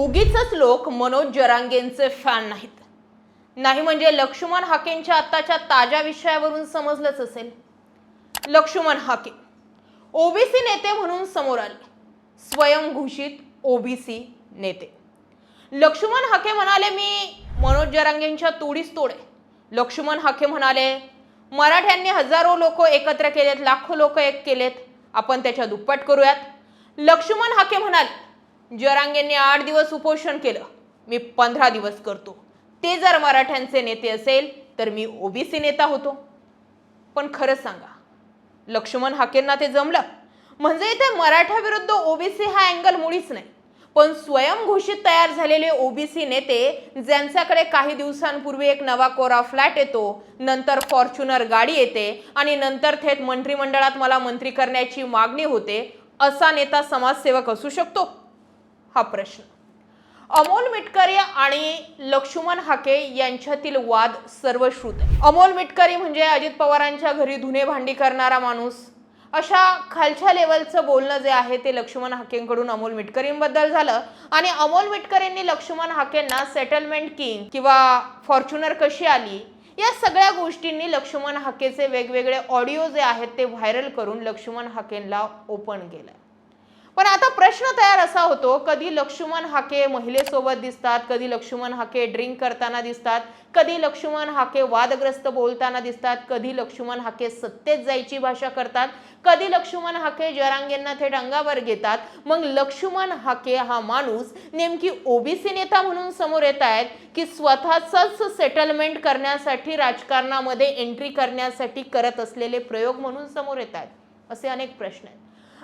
उगीच लोक मनोज जरांगेंचे फॅन नाहीत. नाही म्हणजे लक्ष्मण हाकेंच्या आत्ताच्या ताज्या विषयावरून समजलंच असेल. लक्ष्मण हाके. ओबीसी नेते म्हणून समोर आले. स्वयंघोषित ओबीसी नेते. लक्ष्मण हाके म्हणाले मी मनोज जरांगेंच्या तोडीस तोड. आहे लक्ष्मण हाके म्हणाले मराठ्यांनी हजारो लोक एकत्र केलेत लाखो लोक एक केलेत. आपण त्याच्या दुप्पट करूयात. लक्ष्मण हाके म्हणाले जरांगेंनी आठ दिवस उपोषण केलं. मी पंधरा दिवस करतो. ते जर मराठ्यांचे नेते असेल तर मी ओबीसी नेता होतो. पण खरं सांगा लक्ष्मण हाकेंना ते जमलं? म्हणजे इथे मराठ्याविरुद्ध ओबीसी हा अँगल मुळीच नाही. पण स्वयंघोषित तयार झालेले ओबीसी नेते ज्यांच्याकडे काही दिवसांपूर्वी एक नवा कोरा फ्लॅट येतो नंतर फॉर्च्युनर गाडी येते आणि नंतर थेट मंत्रिमंडळात मला मंत्री करण्याची मागणी होते असा नेता समाजसेवक असू शकतो? हा प्रश्न. अमोल मिटकरी आणि लक्ष्मण हाके यांच्यातील वाद सर्वश्रुत आहे. अमोल मिटकरी म्हणजे अजित पवारांच्या घरी धुणे भांडी करणारा माणूस. अशा खालच्या लेवलचं बोलणं जे आहे ते लक्ष्मण हाकेंकडून अमोल मिटकरींबद्दल झालं. आणि अमोल मिटकरींनी लक्ष्मण हाकेंना सेटलमेंट किंग किंवा फॉर्च्युनर कशी आली? या सगळ्या गोष्टींनी लक्ष्मण हाकेचे वेगवेगळे ऑडिओ जे आहेत ते व्हायरल करून लक्ष्मण हाकेंना ओपन केलं पण आता प्रश्न तयार असा होतो कधी लक्ष्मण हाके महिलेसोबत दिसतात कधी लक्ष्मण हाके ड्रिंक करताना दिसतात कधी लक्ष्मण हाके वादग्रस्त बोलताना दिसतात कधी लक्ष्मण हाके सत्तेत जायची भाषा करतात कधी लक्ष्मण हाके जरांगेंना थेट अंगावर घेतात मग लक्ष्मण हाके हा माणूस नेमकी ओबीसी नेता म्हणून समोर येत आहेत की स्वतःच सेटलमेंट करण्यासाठी राजकारणामध्ये एंट्री करण्यासाठी करत असलेले प्रयोग म्हणून समोर येत आहेत असे अनेक प्रश्न आहेत.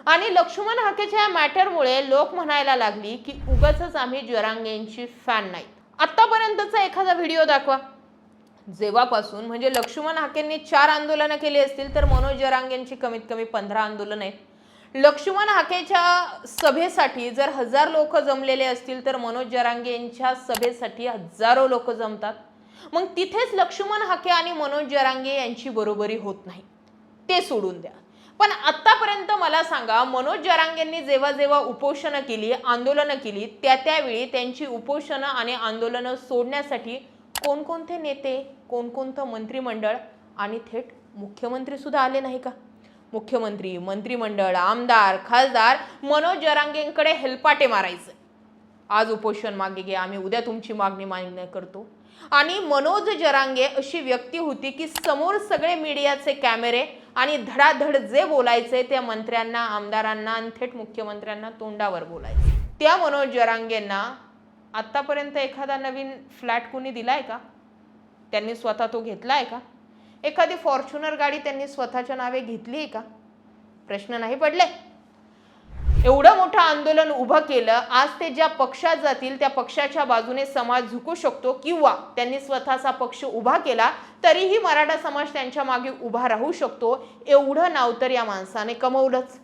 आणि लक्ष्मण हाकेच्या या मॅटरमुळे लोक म्हणायला लागली की उगाच आम्ही जरांगेंची फॅन नाही आत्तापर्यंतचा एखादा व्हिडिओ दाखवा. जेव्हापासून म्हणजे लक्ष्मण हाकेंनी चार आंदोलनं केली असतील तर मनोज जरांगेंची कमीत कमी पंधरा आंदोलनं आहेत. लक्ष्मण हाकेच्या सभेसाठी जर हजार लोक जमलेले असतील तर मनोज जरांगेंच्या सभेसाठी हजारो लोक जमतात. मग तिथेच लक्ष्मण हाके आणि मनोज जरांगे यांची बरोबरी होत नाही. ते सोडून द्या. पण आतापर्यंत मला सांगा मनोज जरांगेंनी जेव्हा जेव्हा उपोषणं केली आंदोलनं केली त्या त्यावेळी त्यांची उपोषणं आणि आंदोलनं सोडण्यासाठी कोणकोणते नेते कोणकोणतं मंत्रिमंडळ आणि थेट मुख्यमंत्री सुद्धा आले नाही का? मुख्यमंत्री मंत्रिमंडळ आमदार खासदार मनोज जरांगेंकडे हेलपाटे मारायचं. आज उपोषण मागे घ्या आम्ही उद्या तुमची मागणी मान्य करतो. आणि मनोज जरांगे अशी व्यक्ती होती की समोर सगळे मीडियाचे कॅमेरे आणि धडाधड जे बोलायचे त्या मंत्र्यांना आमदारांना आणि थेट मुख्यमंत्र्यांना तोंडावर बोलायचे. त्या मनोज जरांगेंना आत्तापर्यंत एखादा नवीन फ्लॅट कुणी दिलाय का? त्यांनी स्वतः तो घेतलाय का? एखादी फॉर्च्युनर गाडी त्यांनी स्वतःच्या नावे घेतली आहे का? प्रश्न नाही पडले? एवढं मोठं आंदोलन उभं केलं आज ते ज्या पक्षात जातील त्या पक्षाच्या बाजूने समाज झुकू शकतो किंवा त्यांनी स्वतःचा पक्ष उभा केला तरीही मराठा समाज त्यांच्या मागे उभा राहू शकतो. एवढं नाव तर या माणसाने कमवलंच.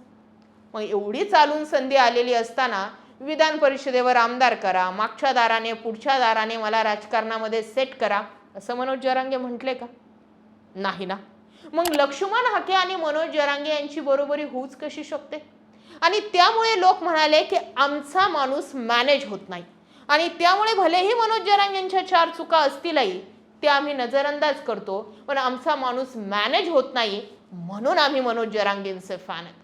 मग एवढी चालून संधी आलेली असताना विधान परिषदेवर आमदार करा मागच्या दाराने पुढच्या दाराने मला राजकारणामध्ये सेट करा असं मनोज जरांगे म्हटले का? नाही ना. मग लक्ष्मण हाके आणि मनोज जरांगे यांची बरोबरी होऊच कशी शकते? आणि त्यामुळे लोक म्हणाले की आमचा माणूस मॅनेज होत नाही. आणि त्यामुळे भलेही मनोज जरांगे यांच्या चार चुका असतीलही ते आम्ही नजरअंदाज करतो पण आमचा माणूस मॅनेज होत नाही म्हणून आम्ही मनोज जरांगेंचे फॅन आहेत.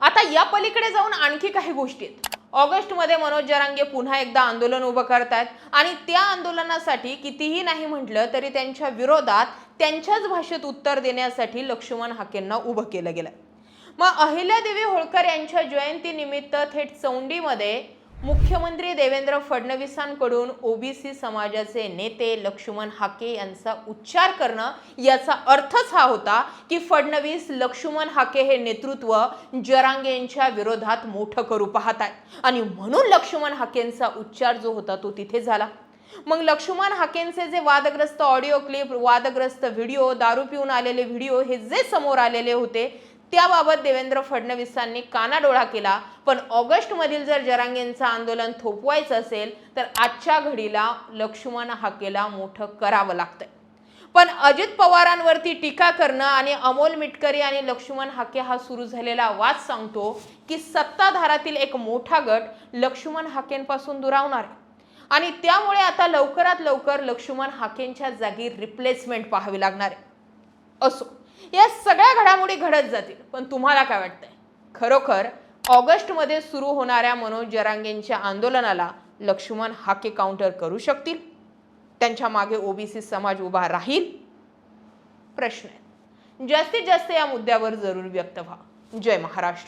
आता या पलीकडे जाऊन आणखी काही गोष्टी आहेत. ऑगस्टमध्ये मनोज जरांगे पुन्हा एकदा आंदोलन उभं करतायत आणि त्या आंदोलनासाठी कितीही नाही म्हटलं तरी त्यांच्या विरोधात त्यांच्याच भाषेत उत्तर देण्यासाठी लक्ष्मण हाकेंना उभं केलं गेलं मग अहिल्यादेवी होळकर यांच्या जयंतीनिमित्त थेट चौंडीमध्ये मुख्यमंत्री देवेंद्र फडणवीसांकडून ओबीसी समाजाचे नेते लक्ष्मण हाके यांचा उच्चार करणं याचा अर्थच हा होता की फडणवीस लक्ष्मण हाके हे नेतृत्व जरांगे यांच्या विरोधात मोठं करू पाहत आहेत आणि म्हणून लक्ष्मण हाकेंचा उच्चार जो होता तो तिथे झाला. मग लक्ष्मण हाकेंचे जे वादग्रस्त ऑडिओ क्लिप वादग्रस्त व्हिडिओ दारू पिऊन आलेले व्हिडिओ हे जे समोर आलेले होते त्याबाबत देवेंद्र फडणवीसांनी कानाडोळा केला. पण ऑगस्टमधील जर जरांगेंचं आंदोलन थोपवायचं असेल तर आजच्या घडीला लक्ष्मण हाकेला मोठं करावं लागतंय. पण अजित पवारांवरती टीका करणं आणि अमोल मिटकरी आणि लक्ष्मण हाके हा सुरू झालेला वाद सांगतो की सत्ताधारातील एक मोठा गट लक्ष्मण हाकेंपासून दुरावणार आहे. आणि त्यामुळे आता लवकरात लवकर लक्ष्मण हाकेंच्या जागी रिप्लेसमेंट पाहावी लागणार आहे. असो. या सगळ्या घडामोडी घडत जातील. पण तुम्हाला काय वाटतंय? खरोखर ऑगस्टमध्ये सुरू होणाऱ्या मनोज जरांगेंच्या आंदोलनाला लक्ष्मण हाके काउंटर करू शकतील? त्यांच्या मागे ओबीसी समाज उभा राहील? प्रश्न आहे. जास्तीत जास्त या मुद्द्यावर जरूर व्यक्त व्हा. जय महाराष्ट्र.